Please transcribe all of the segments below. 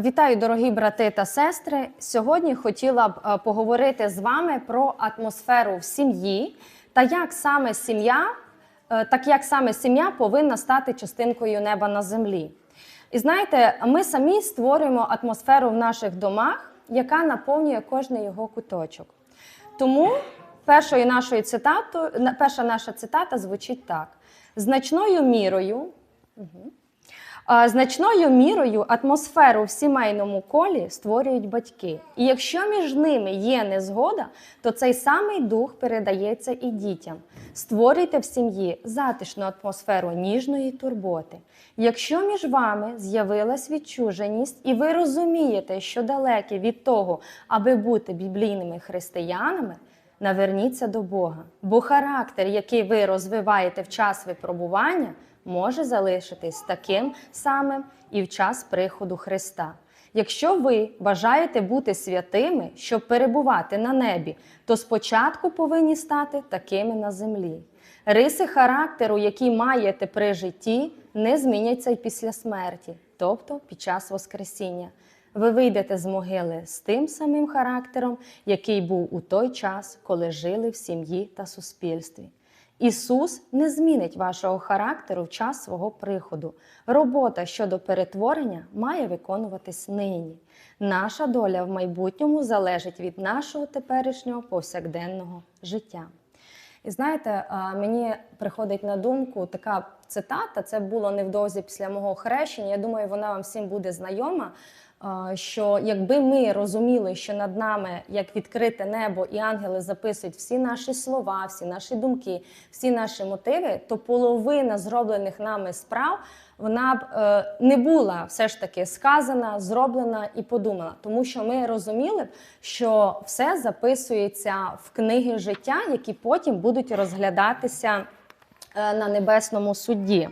Вітаю, дорогі брати та сестри. Сьогодні хотіла б е, поговорити з вами про атмосферу в сім'ї та як саме сім'я, е, так як саме сім'я повинна стати частинкою неба на землі. І знаєте, ми самі створюємо атмосферу в наших домах, яка наповнює кожний його куточок. Тому першою нашою цитатою, перша наша цитата звучить так: значною мірою. А, Значною мірою атмосферу в сімейному колі створюють батьки. І якщо між ними є незгода, то цей самий дух передається і дітям. Створюйте в сім'ї затишну атмосферу ніжної турботи. Якщо між вами з'явилась відчуженість, і ви розумієте, що далекі від того, аби бути біблійними християнами, наверніться до Бога, бо характер, який ви розвиваєте в час випробування, може залишитись таким самим і в час приходу Христа. Якщо ви бажаєте бути святими, щоб перебувати на небі, то спочатку повинні стати такими на землі. Риси характеру, які маєте при житті, не зміняться й після смерті, тобто під час Воскресіння. Ви вийдете з могили з тим самим характером, який був у той час, коли жили в сім'ї та суспільстві. Ісус не змінить вашого характеру в час свого приходу. Робота щодо перетворення має виконуватись нині. Наша доля в майбутньому залежить від нашого теперішнього повсякденного життя. І знаєте, мені приходить на думку така цитата. Це було невдовзі після мого хрещення. Я думаю, вона вам всім буде знайома. Що якби ми розуміли, що над нами як відкрите небо, і ангели записують всі наші слова, всі наші думки, всі наші мотиви, то половина зроблених нами справ вона б е, не була все ж таки сказана, зроблена і подумана, тому що ми розуміли що все записується в книги життя, які потім будуть розглядатися е, на небесному судді.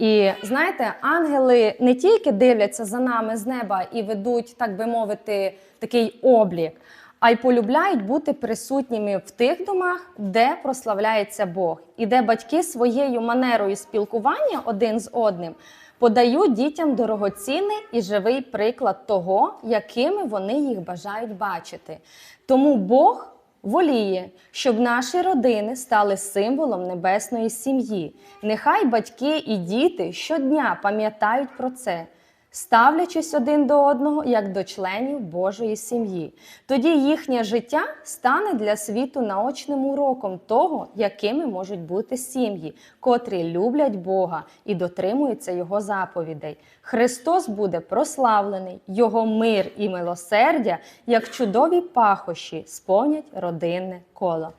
І знаєте, ангели не тільки дивляться за нами з неба і ведуть, так би мовити, такий облік, а й полюбляють бути присутніми в тих домах, де прославляється Бог, і де батьки своєю манерою спілкування один з одним подають дітям дорогоцінний і живий приклад того, якими вони їх бажають бачити. Тому Бог воліє, щоб наші родини стали символом небесної сім'ї. Нехай батьки і діти щодня пам'ятають про це, ставлячись один до одного як до членів Божої сім'ї. Тоді їхнє життя стане для світу наочним уроком того, якими можуть бути сім'ї, котрі люблять Бога і дотримуються Його заповідей. Христос буде прославлений, Його мир і милосердя, як чудові пахощі, сповнять родинне коло.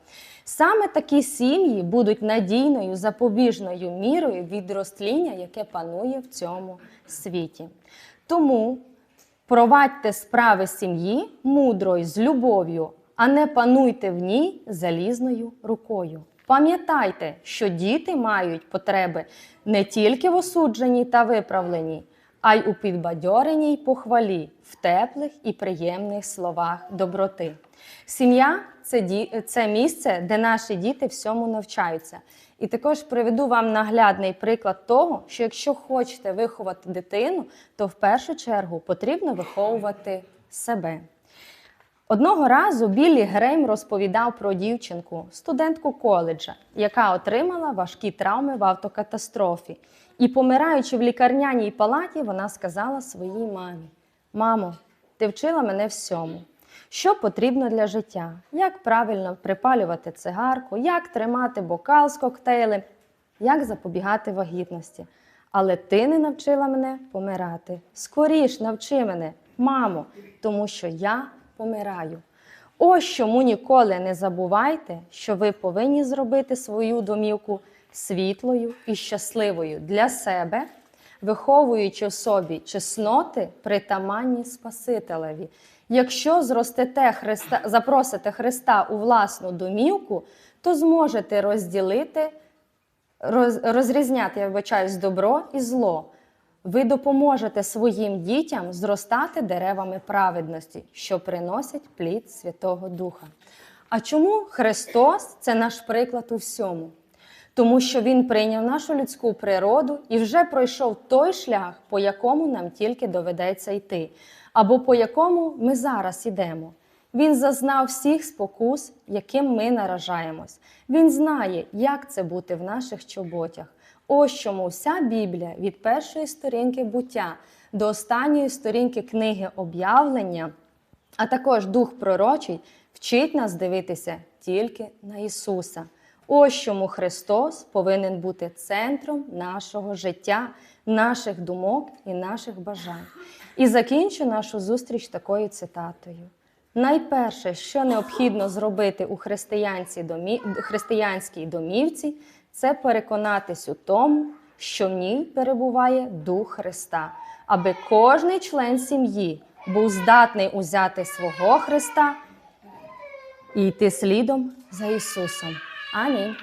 Саме такі сім'ї будуть надійною запобіжною мірою від розтління, яке панує в цьому світі. Тому провадьте справи сім'ї мудро з любов'ю, а не пануйте в ній залізною рукою. Пам'ятайте, що діти мають потреби не тільки в осудженні та виправленні, а й у підбадьореній похвалі, в теплих і приємних словах доброти. Сім'я це, це місце, де наші діти всьому навчаються. І також приведу вам наглядний приклад того, що якщо хочете виховати дитину, то в першу чергу потрібно виховувати себе. Одного разу Біллі Грейм розповідав про дівчинку, студентку коледжа, яка отримала важкі травми в автокатастрофі. І, помираючи в лікарняній палаті, вона сказала своїй мамі: Мамо, ти вчила мене всьому. Що потрібно для життя? Як правильно припалювати цигарку, як тримати бокал з коктейлем, як запобігати вагітності. Але ти не навчила мене помирати. Скоріш навчи мене, мамо, тому що я помираю. Ось чому ніколи не забувайте, що ви повинні зробити свою домівку світлою і щасливою для себе, виховуючи в собі чесноти, притаманні Спасителеві. Якщо зростете Христа, запросите Христа у власну домівку, то зможете розділити, роз, розрізняти, я вибачаюсь, добро і зло. Ви допоможете своїм дітям зростати деревами праведності, що приносять плід Святого Духа. А чому Христос це наш приклад у всьому? тому що Він прийняв нашу людську природу і вже пройшов той шлях, по якому нам тільки доведеться йти, або по якому ми зараз ідемо. Він зазнав всіх спокус, яким ми наражаємось. Він знає, як це бути в наших чоботях. Ось чому вся Біблія від першої сторінки буття до останньої сторінки книги об'явлення, а також дух пророчий, вчить нас дивитися тільки на Ісуса. Ось чому Христос повинен бути центром нашого життя, наших думок і наших бажань. І закінчу нашу зустріч такою цитатою. Найперше, що необхідно зробити у християнській, домі... християнській домівці, це переконатись у тому, що в ній перебуває Дух Христа, аби кожний член сім'ї був здатний узяти свого Христа і йти слідом за Ісусом. Амінь.